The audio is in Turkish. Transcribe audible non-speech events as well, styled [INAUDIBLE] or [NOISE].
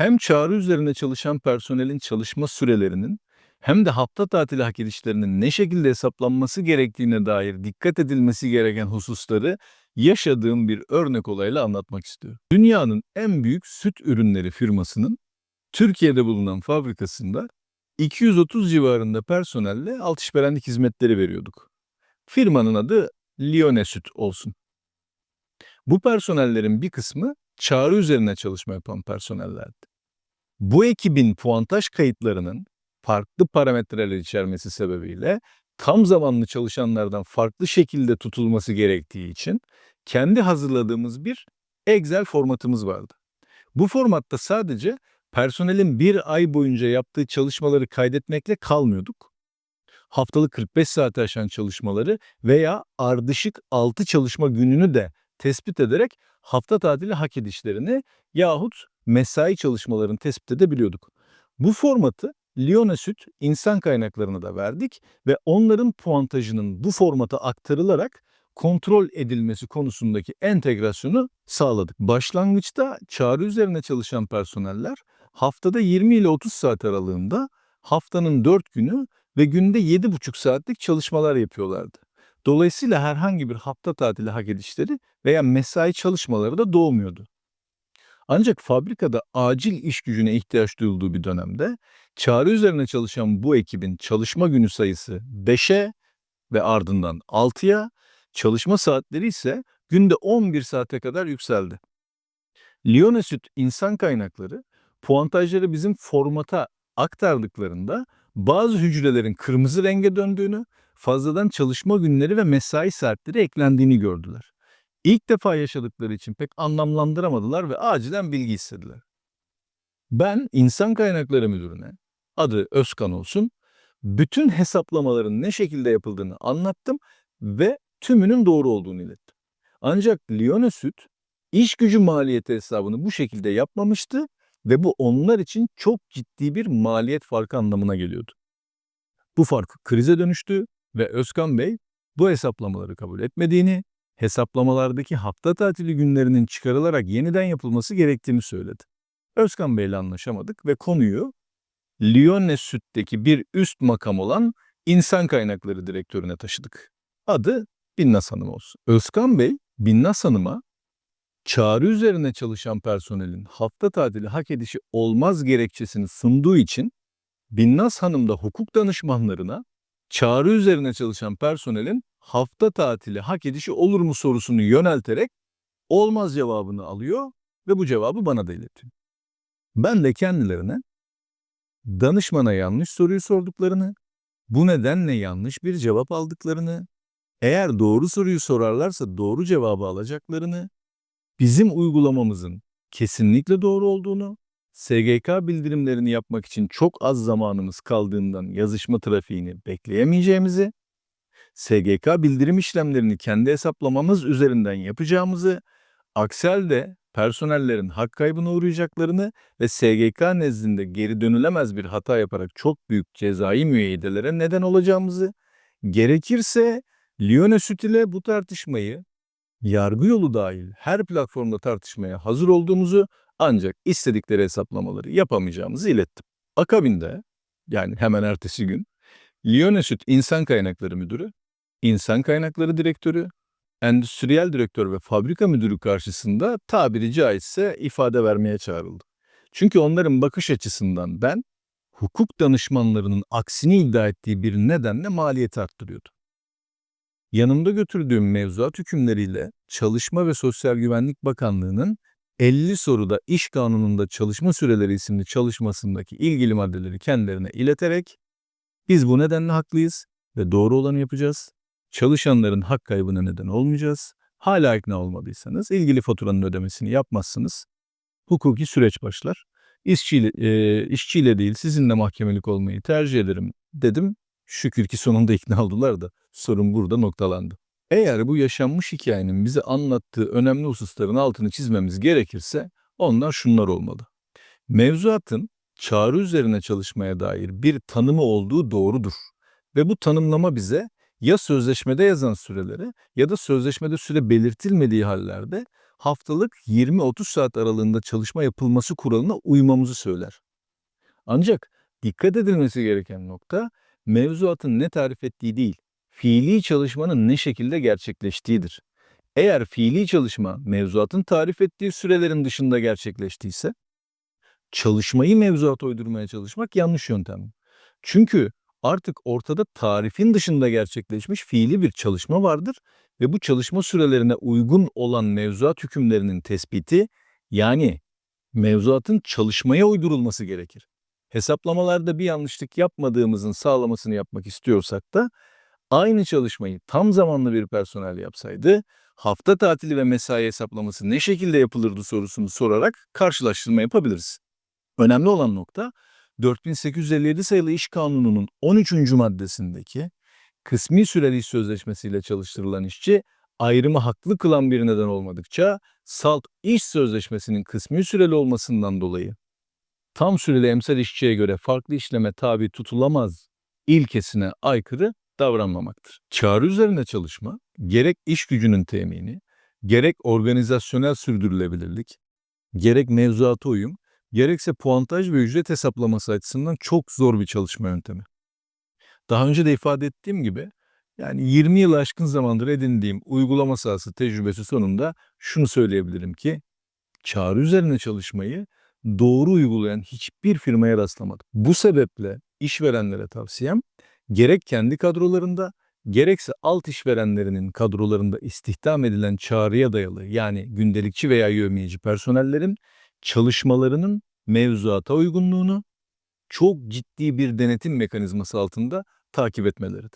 Hem çağrı üzerine çalışan personelin çalışma sürelerinin hem de hafta tatili hak edişlerinin ne şekilde hesaplanması gerektiğine dair dikkat edilmesi gereken hususları yaşadığım bir örnek olayla anlatmak istiyorum. Dünyanın en büyük süt ürünleri firmasının Türkiye'de bulunan fabrikasında 230 civarında personelle alışverenlik hizmetleri veriyorduk. Firmanın adı Lione Süt olsun. Bu personellerin bir kısmı çağrı üzerine çalışma yapan personellerdi. Bu ekibin puantaj kayıtlarının farklı parametreler içermesi sebebiyle tam zamanlı çalışanlardan farklı şekilde tutulması gerektiği için kendi hazırladığımız bir Excel formatımız vardı. Bu formatta sadece personelin bir ay boyunca yaptığı çalışmaları kaydetmekle kalmıyorduk. Haftalık 45 saati aşan çalışmaları veya ardışık 6 çalışma gününü de tespit ederek hafta tatili hak edişlerini yahut mesai çalışmalarını tespit edebiliyorduk. Bu formatı Lione Süt insan kaynaklarına da verdik ve onların puantajının bu formata aktarılarak kontrol edilmesi konusundaki entegrasyonu sağladık. Başlangıçta çağrı üzerine çalışan personeller haftada 20 ile 30 saat aralığında haftanın 4 günü ve günde 7,5 saatlik çalışmalar yapıyorlardı. Dolayısıyla herhangi bir hafta tatili hak edişleri veya mesai çalışmaları da doğmuyordu. Ancak fabrikada acil iş gücüne ihtiyaç duyulduğu bir dönemde çağrı üzerine çalışan bu ekibin çalışma günü sayısı 5'e ve ardından 6'ya, çalışma saatleri ise günde 11 saate kadar yükseldi. Lione Süt insan kaynakları puantajları bizim formata aktardıklarında bazı hücrelerin kırmızı renge döndüğünü, fazladan çalışma günleri ve mesai saatleri eklendiğini gördüler. İlk defa yaşadıkları için pek anlamlandıramadılar ve acilen bilgi istediler. Ben insan kaynakları müdürüne, adı Özkan olsun, bütün hesaplamaların ne şekilde yapıldığını anlattım ve tümünün doğru olduğunu ilettim. Ancak Lione Süt iş gücü maliyeti hesabını bu şekilde yapmamıştı ve bu onlar için çok ciddi bir maliyet farkı anlamına geliyordu. Bu fark krize dönüştü ve Özkan Bey bu hesaplamaları kabul etmediğini, hesaplamalardaki hafta tatili günlerinin çıkarılarak yeniden yapılması gerektiğini söyledi. Özkan Bey'le anlaşamadık ve konuyu Lione Süt'teki bir üst makam olan insan kaynakları direktörüne taşıdık. Adı Binnaz Hanım olsun. Özkan Bey, Binnaz Hanım'a çağrı üzerine çalışan personelin hafta tatili hak edişi olmaz gerekçesini sunduğu için Binnaz Hanım da hukuk danışmanlarına çağrı üzerine çalışan personelin hafta tatili hak edişi olur mu sorusunu yönelterek olmaz cevabını alıyor ve bu cevabı bana da iletiyor. Ben de kendilerine danışmana yanlış soruyu sorduklarını, bu nedenle yanlış bir cevap aldıklarını, eğer doğru soruyu sorarlarsa doğru cevabı alacaklarını, bizim uygulamamızın kesinlikle doğru olduğunu, SGK bildirimlerini yapmak için çok az zamanımız kaldığından yazışma trafiğini bekleyemeyeceğimizi, SGK bildirim işlemlerini kendi hesaplamamız üzerinden yapacağımızı, aksi halde personellerin hak kaybına uğrayacaklarını ve SGK nezdinde geri dönülemez bir hata yaparak çok büyük cezai müeyyidelere neden olacağımızı, gerekirse Lione Süt ile bu tartışmayı yargı yolu dahil her platformda tartışmaya hazır olduğumuzu ancak istedikleri hesaplamaları yapamayacağımızı ilettim. Akabinde yani hemen ertesi gün Lione Süt İnsan Kaynakları Müdürü, İnsan Kaynakları Direktörü, Endüstriyel Direktör ve Fabrika Müdürü karşısında tabiri caizse ifade vermeye çağrıldı. Çünkü onların bakış açısından ben hukuk danışmanlarının aksini iddia ettiği bir nedenle maliyeti arttırıyordum. Yanımda götürdüğüm mevzuat hükümleriyle Çalışma ve Sosyal Güvenlik Bakanlığı'nın 50 soruda iş kanununda çalışma süreleri isimli çalışmasındaki ilgili maddeleri kendilerine ileterek biz bu nedenle haklıyız ve doğru olanı yapacağız. Çalışanların hak kaybına neden olmayacağız. Hala ikna olmadıysanız ilgili faturanın ödemesini yapmazsınız. Hukuki süreç başlar. İşçiyle, e, işçiyle değil sizinle mahkemelik olmayı tercih ederim dedim. Şükür ki sonunda [LAUGHS] ikna oldular da sorun burada noktalandı. Eğer bu yaşanmış hikayenin bize anlattığı önemli hususların altını çizmemiz gerekirse onlar şunlar olmalı. Mevzuatın çağrı üzerine çalışmaya dair bir tanımı olduğu doğrudur. Ve bu tanımlama bize ya sözleşmede yazan süreleri ya da sözleşmede süre belirtilmediği hallerde haftalık 20-30 saat aralığında çalışma yapılması kuralına uymamızı söyler. Ancak dikkat edilmesi gereken nokta mevzuatın ne tarif ettiği değil, fiili çalışmanın ne şekilde gerçekleştiğidir. Eğer fiili çalışma mevzuatın tarif ettiği sürelerin dışında gerçekleştiyse, çalışmayı mevzuata uydurmaya çalışmak yanlış yöntem. Çünkü artık ortada tarifin dışında gerçekleşmiş fiili bir çalışma vardır ve bu çalışma sürelerine uygun olan mevzuat hükümlerinin tespiti, yani mevzuatın çalışmaya uydurulması gerekir. Hesaplamalarda bir yanlışlık yapmadığımızın sağlamasını yapmak istiyorsak da aynı çalışmayı tam zamanlı bir personel yapsaydı hafta tatili ve mesai hesaplaması ne şekilde yapılırdı sorusunu sorarak karşılaştırma yapabiliriz. Önemli olan nokta 4857 sayılı İş Kanunu'nun 13. maddesindeki kısmi süreli iş sözleşmesiyle çalıştırılan işçi ayrımı haklı kılan bir neden olmadıkça salt iş sözleşmesinin kısmi süreli olmasından dolayı tam süreli emsal işçiye göre farklı işleme tabi tutulamaz ilkesine aykırı davranmamaktır. Çağrı üzerine çalışma, gerek iş gücünün temini, gerek organizasyonel sürdürülebilirlik, gerek mevzuata uyum, gerekse puantaj ve ücret hesaplaması açısından çok zor bir çalışma yöntemi. Daha önce de ifade ettiğim gibi, yani 20 yıl aşkın zamandır edindiğim uygulama sahası tecrübesi sonunda şunu söyleyebilirim ki, çağrı üzerine çalışmayı doğru uygulayan hiçbir firmaya rastlamadım. Bu sebeple işverenlere tavsiyem, gerek kendi kadrolarında, gerekse alt işverenlerinin kadrolarında istihdam edilen çağrıya dayalı yani gündelikçi veya yövmiyeci personellerin çalışmalarının mevzuata uygunluğunu çok ciddi bir denetim mekanizması altında takip etmeleridir.